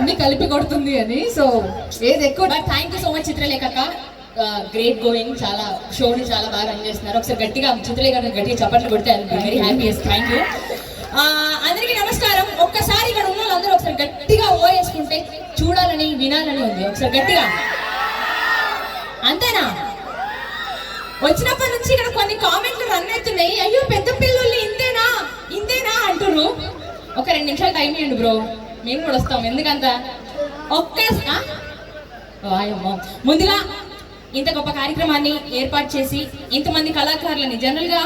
అన్ని కలిపి కొడుతుంది అని. సో ఏది ఎక్కువ థ్యాంక్ యూ సో మచ్ చిత్రలేఖక గ్రేట్ గోయింగ్ చాలా షోని చాలా బాగా రన్ చేస్తున్నారు. ఒకసారి గట్టిగా చిత్రలేఖ గట్టిగా చప్పట్లు కొడితే వెరీ హ్యాపీ థ్యాంక్ యూ అందరికీ నమస్కారం. ఒక్కసారి ఇక్కడ ఉన్న వాళ్ళందరూ ఒకసారి గట్టిగా ఓ వేసుకుంటే చూడాలని వినాలని ఉంది. ఒకసారి గట్టిగా. అంతేనా? వచ్చినప్పటి నుంచి ఇక్కడ కొన్ని కామెంట్లు రన్ అవుతున్నాయి. అయ్యో పెద్ద పిల్లల్ని ఇంతేనా? ఇంతేనా? అంటున్నారు ఒక రెండు నిమిషాలు టైం ఇవ్వండి బ్రో మేము కూడా వస్తాం. ఎందుకంత? ఒక్క వాయమ్మో. ముందుగా ఇంత గొప్ప కార్యక్రమాన్ని ఏర్పాటు చేసి ఇంతమంది కళాకారులని జనరల్గా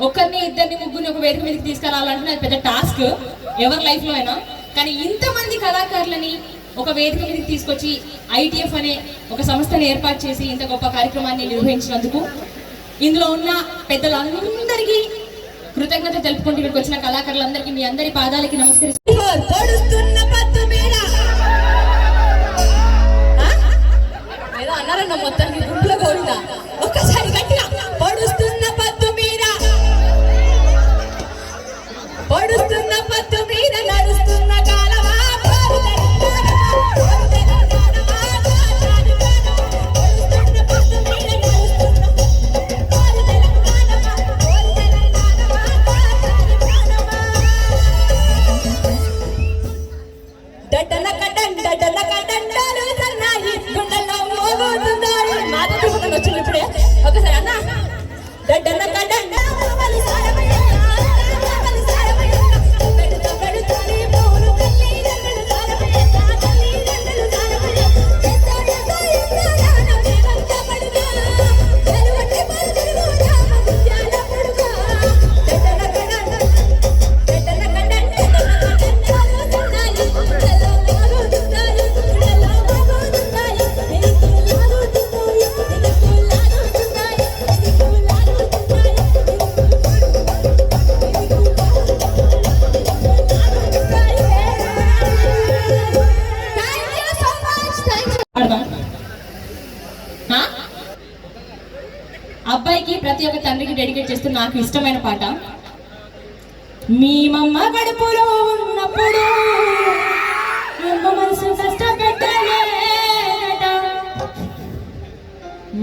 ఒక్కరిని ఇద్దరిని ముగ్గురిని ఒక వేదిక మీదకి తీసుకురావాలంటే అది పెద్ద టాస్క్. ఎవరి లైఫ్లో అయినా. కానీ ఇంతమంది కళాకారులని ఒక వేదిక మీదకి తీసుకొచ్చి ఐటీఎఫ్ అనే ఒక సంస్థని ఏర్పాటు చేసి ఇంత గొప్ప కార్యక్రమాన్ని నిర్వహించినందుకు ఇందులో ఉన్న పెద్దలందరికీ కృతజ్ఞత తెలుపుకుంటూ ఇక్కడికి వచ్చిన కళాకారులందరికీ మీ అందరి పాదాలకి నమస్కరిస్తూ నాకు ఇష్టమైన పాట. మీ మమ్మ కడుపులో ఉన్నప్పుడు అమ్మ మనసు కష్టపెట్టలేదట.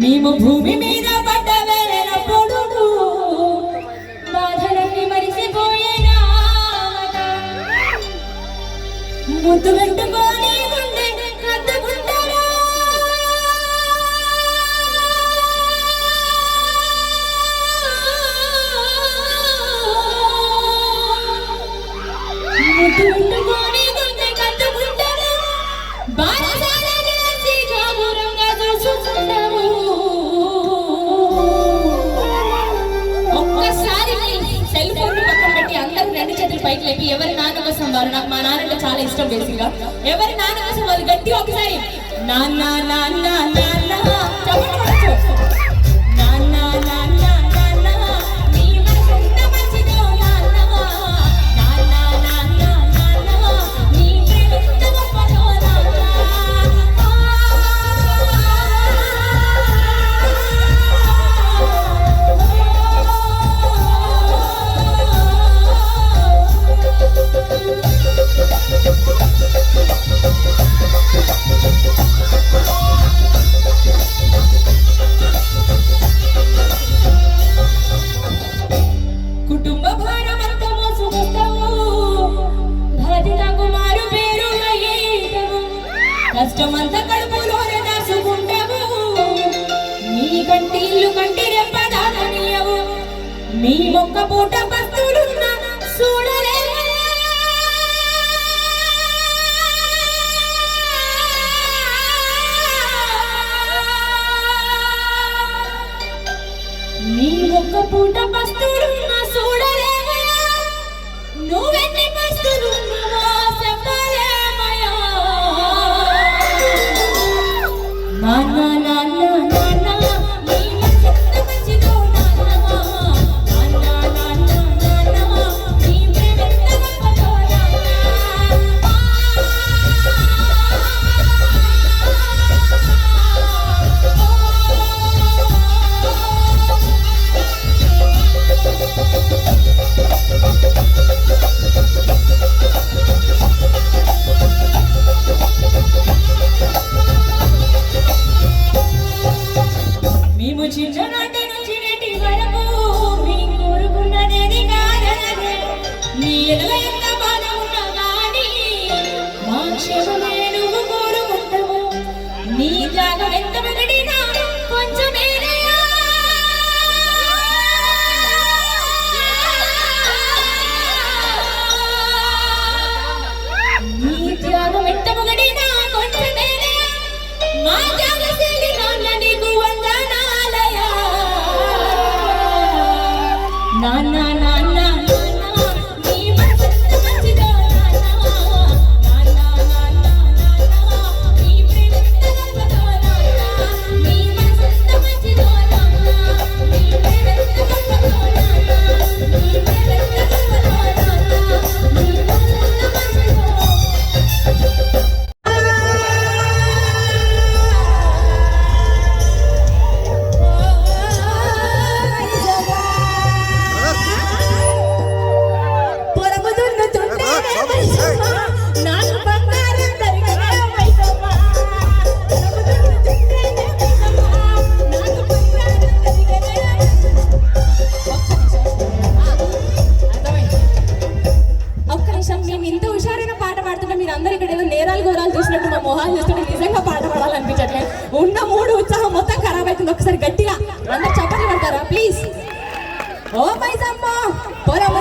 మేము భూమి మీద పడ్డ వెళ్ళినప్పుడు బాధలన్నీ మరిసిపోయేనాట ముద్దు పెట్టుకొని పైకి లేపి ఎవరి నాన్న కోసం వారు? నాకు మా నాన్న అంటే చాలా ఇష్టం బేసిక్గా. ఎవరి నాన్న కోసం వాళ్ళు గట్టి ఒకసారి నాన్న నాన్న నాన్న చెప్పండి. Buddha. మొహాలు చూస్తుంటే నిజంగా పాట పాడాలనిపించట్లేదు. ఉన్న మూడు ఉత్సాహం మొత్తం ఖరాబ్ అవుతుంది. ఒకసారి గట్టిగా. అందరు చప్పట్లు పడతారా ప్లీజ్ ఓ మైజమ్మ పొలం